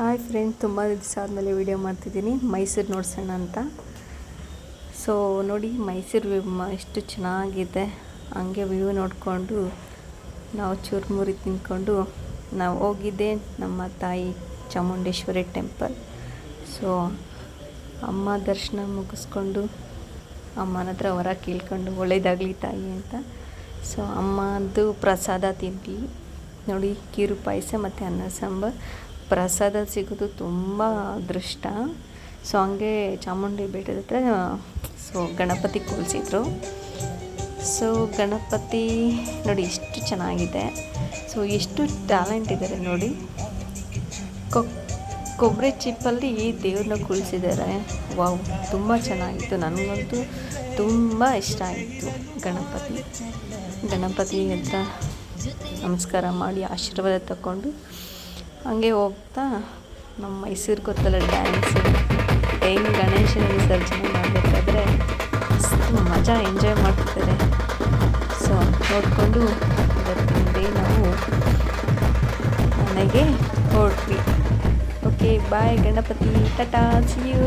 Hi friend ತುಂಬ ದಿವಸ ಆದಮೇಲೆ ವಿಡಿಯೋ ಮಾಡ್ತಿದ್ದೀನಿ. ಮೈಸೂರು ನೋಡ್ಸೋಣ ಅಂತ. ಸೊ ನೋಡಿ, ಮೈಸೂರು ವ್ಯೂ ಎಷ್ಟು ಚೆನ್ನಾಗಿದೆ. ಹಂಗೆ ವ್ಯೂ ನೋಡಿಕೊಂಡು, ನಾವು ಚುರುಮುರಿ ತಿಂದ್ಕೊಂಡು ನಾವು ಹೋಗಿದ್ದೆ ನಮ್ಮ ತಾಯಿ ಚಾಮುಂಡೇಶ್ವರಿ ಟೆಂಪಲ್ ಸೊ ಅಮ್ಮ ದರ್ಶನ ಮುಗಿಸ್ಕೊಂಡು, ಅಮ್ಮನ ಹತ್ರ ಹೊರ ಕೇಳ್ಕೊಂಡು, ಒಳ್ಳೇದಾಗಲಿ ತಾಯಿ ಅಂತ. ಸೊ ಅಮ್ಮಂದು ಪ್ರಸಾದ ತಿಂದ್ವಿ. ನೋಡಿ, ಕೀರು ಪಾಯಸ ಮತ್ತು ಅನ್ನ ಸಾಂಬಾರು. ಪ್ರಸಾದ ಸಿಗೋದು ತುಂಬ ಅದೃಷ್ಟ. ಸೊ ಹಂಗೆ ಚಾಮುಂಡಿ ಬೆಟ್ಟದ ಹತ್ರ ಸೊ ಗಣಪತಿ ಕೂರಿಸಿದ್ರು. ಸೊ ಗಣಪತಿ ನೋಡಿ ಎಷ್ಟು ಚೆನ್ನಾಗಿದೆ. ಸೊ ಎಷ್ಟು ಟ್ಯಾಲೆಂಟ್ ಇದ್ದಾರೆ ನೋಡಿ. ಕೊಬ್ಬರಿ ಚಿಪ್ಪಲ್ಲಿ ಈ ದೇವ್ರನ್ನ ಕುಳಿಸಿದ್ದಾರೆ ವಾವ್ ತುಂಬ ಚೆನ್ನಾಗಿತ್ತು. ನನಗಂತೂ ತುಂಬ ಇಷ್ಟ ಆಯಿತು ಗಣಪತಿ. ಗಣಪತಿ ಹತ್ರ ನಮಸ್ಕಾರ ಮಾಡಿ ಆಶೀರ್ವಾದ ತಗೊಂಡು ಹಂಗೆ ಹೋಗ್ತಾ ನಮ್ಮ ಮೈಸೂರು ಗೊತ್ತಲ್ಲ ಡ್ಯಾನ್ಸ್ ಹೆಂಗೆ ಗಣೇಶನ ವಿಸರ್ಜನೆ ಮಾಡಬೇಕಾದ್ರೆ ಅಷ್ಟು ಮಜಾ ಎಂಜಾಯ್ ಮಾಡ್ತಿದ್ದಾರೆ. ಸೊ ನೋಡಿಕೊಂಡು ಇವತ್ತಿನ ನಾವು ಮನೆಗೆ ಹೊರಟ್ವಿ. Okay bye Ganapati, tata you